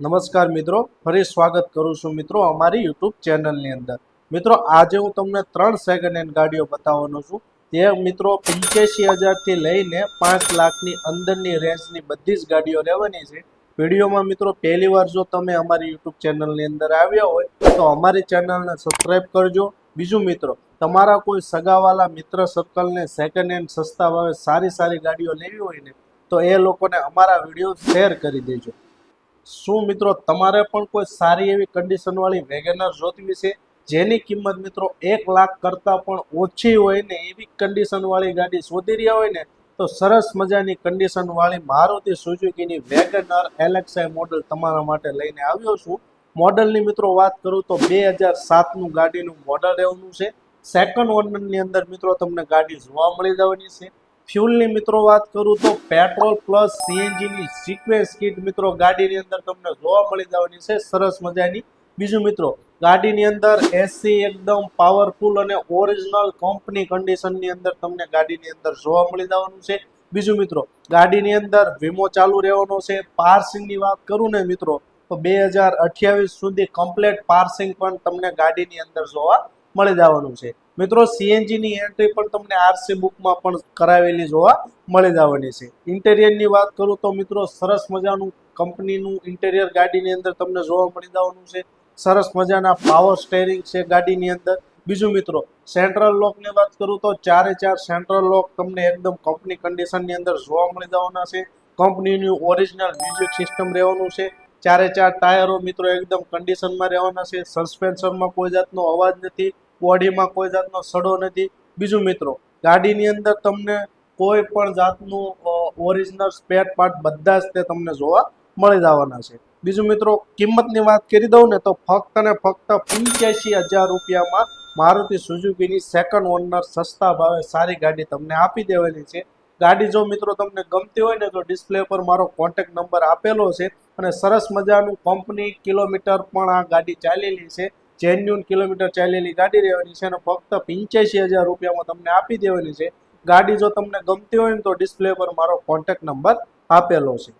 નમસ્કાર મિત્રો, ફરી સ્વાગત કરું છું મિત્રો અમારી યુટ્યુબ ચેનલની અંદર. મિત્રો, આજે હું તમને ત્રણ સેકન્ડ હેન્ડ ગાડીઓ બતાવવાનો છું. તે મિત્રો પંચ્યાસી હજારથી લઈને પાંચ લાખની અંદરની રેન્જની બધી જ ગાડીઓ લેવાની છે. વિડીયોમાં મિત્રો, પહેલી વાર જો તમે અમારી યુટ્યુબ ચેનલની અંદર આવ્યા હોય, તો અમારી ચેનલને સબસ્ક્રાઈબ કરજો. બીજું મિત્રો, તમારા કોઈ સગાવાલા મિત્ર સર્કલને સેકન્ડ હેન્ડ સસ્તા ભાવે સારી સારી ગાડીઓ લેવી હોય ને, તો એ લોકોને અમારા વીડિયો શેર કરી દેજો. શું મિત્રો તમારે પણ કોઈ સારી એવી કન્ડિશનવાળી વેગેનર જોતવી છે? જેની કિંમત મિત્રો એક લાખ કરતાં પણ ઓછી હોય ને એવી કન્ડિશનવાળી ગાડી શોધી રહ્યા હોય ને, તો સરસ મજાની કન્ડિશનવાળી મારુતિ સુઝુકીની વેગનર એલેક્સાઈ મોડલ તમારા માટે લઈને આવ્યો છું. મોડલની મિત્રો વાત કરું તો બે હજાર સાતનું ગાડીનું મોડલ રહેવાનું છે. સેકન્ડ ઓનરની અંદર મિત્રો તમને ગાડી જોવા મળી જવાની છે. ફ્યુલની મિત્રો વાત કરું તો પેટ્રોલ પ્લસ સીએનજીની સિક્વેન્સ કિટ મિત્રો ગાડીની અંદર તમને જોવા મળી જવાની છે. સરસ મજાની. બીજું મિત્રો, ગાડીની અંદર એસી એકદમ પાવરફુલ અને ઓરિજિનલ કંપની કન્ડિશનની અંદર તમને ગાડીની અંદર જોવા મળી જવાનું છે. બીજું મિત્રો, ગાડીની અંદર વીમો ચાલુ રહેવાનો છે. પાર્સિંગની વાત કરું ને મિત્રો, તો બે હજાર અઠ્યાવીસ સુધી કમ્પ્લેટ પાર્સિંગ પણ તમને ગાડીની અંદર જોવા મળી જવાનું છે. મિત્રો સીએનજીની એન્ટ્રી પણ તમને આરસી બુકમાં પણ કરાવેલી જોવા મળી જવાની છે. ઇન્ટેરિયરની વાત કરું તો મિત્રો, સરસ મજાનું કંપનીનું ઇન્ટેરિયર ગાડીની અંદર તમને જોવા મળી જવાનું છે. સરસ મજાના પાવર સ્ટેરિંગ છે ગાડીની અંદર. બીજું મિત્રો સેન્ટ્રલ લોકની વાત કરું તો ચારે ચાર સેન્ટ્રલ લોક તમને એકદમ કંપની કન્ડિશનની અંદર જોવા મળી જવાના છે. કંપનીનું ઓરિજિનલ મ્યુઝિક સિસ્ટમ રહેવાનું છે. ચારે ચાર ટાયરો મિત્રો એકદમ કન્ડિશનમાં રહેવાના છે. સસ્પેન્શનમાં કોઈ જાતનો અવાજ નથી. બોડીમાં કોઈ જાતનો સડો નથી. બીજું મિત્રો, ગાડીની અંદર તમને કોઈ પણ જાતનું ઓરિજિનલ સ્પેર પાર્ટ બધા જ તે તમને જોવા મળી જવાના છે. બીજું મિત્રો, કિંમતની વાત કરી દઉં ને તો ફક્ત ને ફક્ત પંચ્યાસી હજાર રૂપિયામાં મારુતિ સુઝુકીની સેકન્ડ ઓનર સસ્તા ભાવે સારી ગાડી તમને આપી દેવાની છે. ગાડી જો મિત્રો તમને ગમતી હોય ને તો ડિસ્પ્લે પર મારો કોન્ટેક્ટ નંબર આપેલો છે અને સરસ મજાનું કંપની કિલોમીટર પણ આ ગાડી ચાલેલી છે. જેન્યુન કિલોમીટર ચાલેલી ગાડી રહેવાની છે અને ફક્ત પંચ્યાસી હજાર રૂપિયામાં તમને આપી દેવાની છે. ગાડી જો તમને ગમતી હોય ને તો ડિસ્પ્લે પર મારો કોન્ટેક્ટ નંબર આપેલો છે.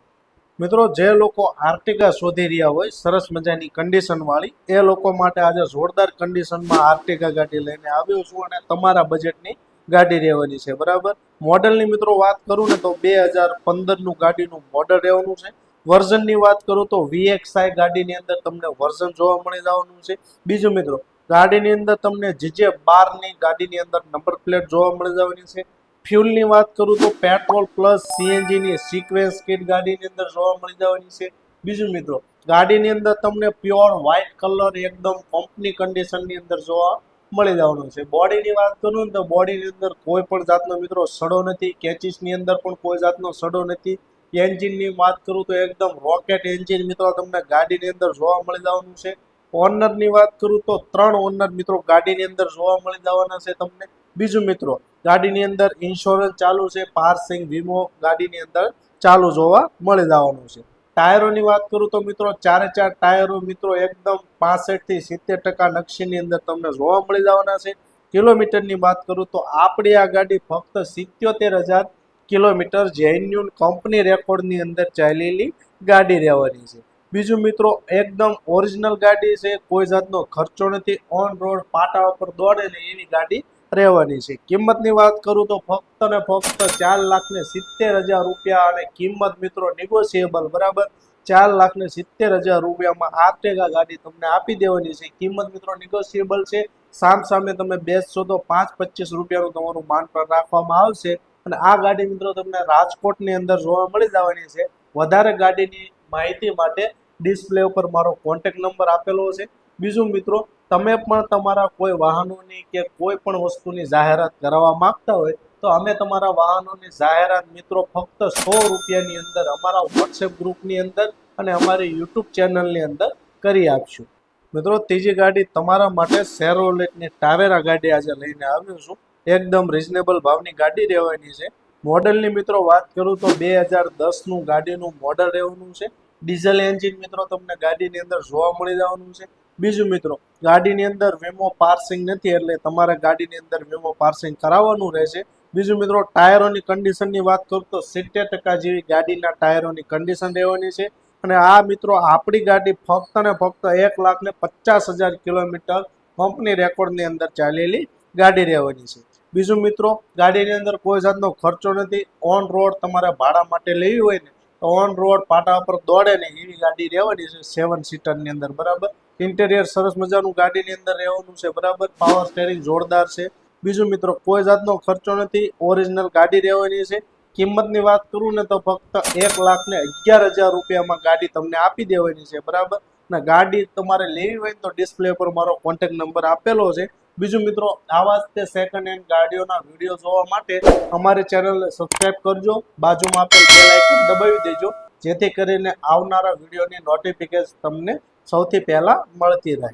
મિત્રો, જે લોકો આર્ટિકા શોધી રહ્યા હોય, સરસ મજાની કન્ડિશનવાળી એ લોકો માટે આજે જોરદાર કન્ડિશનમાં આર્ટિકા ગાડી લઈને આવ્યો છું અને તમારા બજેટની ગાડી રહેવાની છે. બરાબર? મોડલની મિત્રો વાત કરું ને તો બે હજાર પંદરનું ગાડીનું મોડલ રહેવાનું છે. વર્ઝનની વાત કરું તો વીએક્સઆઈ ગાડીની અંદર તમને વર્ઝન જોવા મળી જવાનું છે. બીજું મિત્રો, ગાડીની અંદર તમને જીજે બારની ગાડીની અંદર નંબર પ્લેટ જોવા મળી જવાની છે. ફ્યુલની વાત કરું તો પેટ્રોલ પ્લસ સીએનજીની સિક્વેન્સ કિટ ગાડીની અંદર જોવા મળી જવાની છે. બીજું મિત્રો, ગાડીની અંદર તમને પ્યોર વ્હાઇટ કલર એકદમ કંપની કન્ડિશનની અંદર જોવા મળી જવાનું છે. બોડીની વાત કરું તો બોડીની અંદર કોઈ પણ જાતનો મિત્રો સડો નથી, કેચીસની અંદર પણ કોઈ જાતનો સડો નથી. એન્જિનની વાત કરું તો એકદમ રોકેટ એન્જિન મિત્રો તમને ગાડીની અંદર જોવા મળી જવાનું છે. ઓનરની વાત કરું તો ત્રણ ઓનર મિત્રો ગાડીની અંદર જોવા મળી જવાના છે તમને. બીજું મિત્રો, ગાડીની અંદર ઇન્સ્યોરન્સ ચાલુ છે પાર્સિંગ વીમો ગાડીની અંદર ચાલુ જોવા મળી જવાનું છે. ટાયરોની વાત કરું તો મિત્રો, ચારે ચાર ટાયરો મિત્રો એકદમ પાસઠથી સિત્તેર ટકા નકશીની અંદર તમને જોવા મળી જવાના છે. કિલોમીટરની વાત કરું તો આપણી આ ગાડી ફક્ત સિત્યોતેર હજાર કિલોમીટર જેન્યુન કંપની રેકોર્ડની અંદર ચાલેલી ગાડી રહેવાની છે. બીજું મિત્રો, એકદમ ઓરિજિનલ ગાડી છે, કોઈ જાતનો ખર્ચો નથી ઓન રોડ પાટા ઉપર દોડે ને એવી ગાડી રહેવાની છે. કિંમતની વાત કરું તો ફક્ત ને ફક્ત ચાર લાખ ને સિત્તેર હજાર રૂપિયા અને કિંમત મિત્રો નેગોશિયેબલ બરાબર? ચાર લાખ ને સિત્તેર હજાર રૂપિયામાં આર્ટેગા ગાડી તમને આપી દેવાની છે. કિંમત મિત્રો નેગોશિયેબલ છે. સામ સામે તમે બેસશો તો પાંચ પચીસ રૂપિયાનું તમારું માન પણ રાખવામાં આવશે. અને આ ગાડી મિત્રો તમને રાજકોટની અંદર જોવા મળી જવાની છે. વધારે ગાડીની માહિતી માટે ડિસ્પ્લે ઉપર મારો કોન્ટેક્ટ નંબર આપેલો છે. બીજું મિત્રો, તમે પણ તમારા કોઈ વાહનોની કે કોઈ પણ વસ્તુની જાહેરાત કરાવવા માંગતા હોય, તો અમે તમારા વાહનોની જાહેરાત મિત્રો ફક્ત સો રૂપિયાની અંદર, અમારા વોટ્સએપ ગ્રુપની અંદર અને અમારી યુટ્યુબ ચેનલની અંદર કરી આપશું. મિત્રો, ત્રીજી ગાડી તમારા માટે સેરોલેટની ટાવેરા ગાડી આજે લઈને આવ્યો છું. એકદમ રિઝનેબલ ભાવની ગાડી રહેવાની છે. મોડલની મિત્રો વાત કરું તો બે હજાર દસનું ગાડીનું મોડલ રહેવાનું છે. ડીઝલ એન્જિન મિત્રો તમને ગાડીની અંદર જોવા મળી જવાનું છે. બીજું મિત્રો, ગાડીની અંદર વીમો પાર્સિંગ નથી એટલે તમારે ગાડીની અંદર વીમો પાર્સિંગ કરાવવાનું રહેશે. બીજું મિત્રો, ટાયરોની કન્ડિશનની વાત કરું તો સિત્તેર ટકા જેવી ગાડીના ટાયરોની કન્ડિશન રહેવાની છે. અને આ મિત્રો, આપણી ગાડી ફક્ત ને ફક્ત એક લાખ ને પચાસ હજાર કિલોમીટર કંપની રેકોર્ડની અંદર ચાલેલી ગાડી રહેવાની છે. બીજું મિત્રો, ગાડીની અંદર કોઈ જાતનો ખર્ચો નથી. ઓન રોડ તમારે ભાડા માટે લેવી હોય ને, તો ઓન રોડ પાટા પર દોડે ને એવી ગાડી રહેવાની છે સેવન સીટરની અંદર, બરાબર? ઇન્ટેરિયર સરસ મજાનું ગાડીની અંદર રહેવાનું છે, બરાબર? પાવર સ્ટેરિંગ જોરદાર છે. બીજું મિત્રો, કોઈ જાતનો ખર્ચો નથી ઓરિજિનલ ગાડી રહેવાની છે. કિંમતની વાત કરું ને તો ફક્ત એક લાખ ને અગિયાર હજાર રૂપિયામાં ગાડી તમને આપી દેવાની છે, બરાબર? ને ગાડી તમારે લેવી હોય તો ડિસ્પ્લે પર મારો કોન્ટેક્ટ નંબર આપેલો છે. બીજું મિત્રો, આવા જ તે સેકન્ડ હેન્ડ ગાડીઓના વીડિયો જોવા માટે અમારી ચેનલને સબસ્ક્રાઈબ કરજો. બાજુમાં આપેલ બેલ આઇકન દબાવી દેજો, જેથી કરીને આવનારા વિડીયોની નોટિફિકેશન તમને સૌથી પહેલા મળતી રહે.